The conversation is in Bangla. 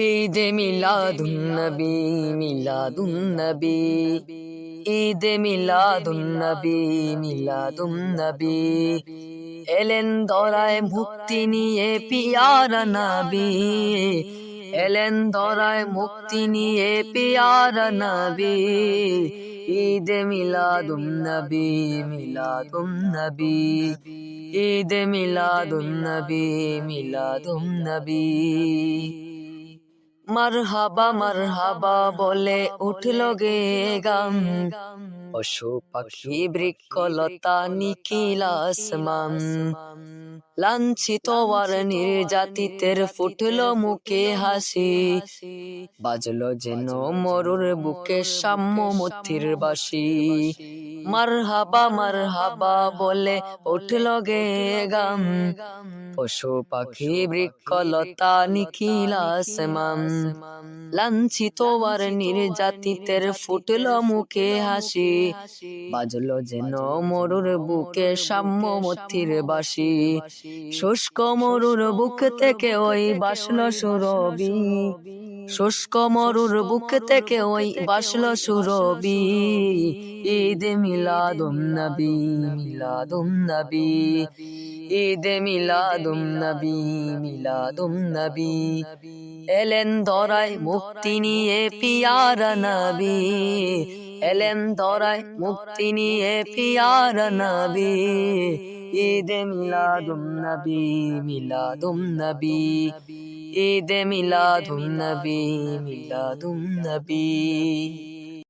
ঈদে মিলাদুন নবী মিলাদুন নবী। ঈদে মিলাদুন নবী মিলাদুন নবী। এলেন দরায় মুক্তি নিয়ে পিয়ারা নবী। এলেন দরায় মুক্তি নিয়ে পিয়ারা নবী। ঈদে মিলাদুন নবী মিলাদুন নবী। ঈদে মিলাদুন নবী মিলাদুন নবী। মারহাবা মারহাবা বলে উঠল গে গাম। পশু পাখি বৃক্ষলতা নিখিল আসমান লাঞ্ছিত আর নির্যাতিতের ফুটল মুখে হাসি। বাজল যেন মরুর বুকে সাম্য মতির বাসি মারহাবা মারহাবা বলে উঠল গে গাম। পশু পাখি বৃক্ষলতা নিখিল আসমান লাঞ্ছিত আর নির্যাতিতের ফুটল মুখে হাসি। বাজলো যেন মরুর বুকে সাম্য মথির বাসি। শুষ্ক মরুর বুক থেকে ওই বাসল সুরবি শুষ্ক মরুর বুক থেকে ওই বাসল সুরবি ঈদ মিলাদুম নবী মিলাদুম নবী। ঈদ মিলাদুম নবী মিলাদুম নবী। এলেন দরায় মুক্তি নিয়ে পিয়ারা নবী। এলেন দরায় মুক্তি নিয়ে পিয়ারা নবী। ঈদ মিলাদুম নবী মিলাদুম নবী। ঈদ মিলাদুম নবী মিলাদুম নবী।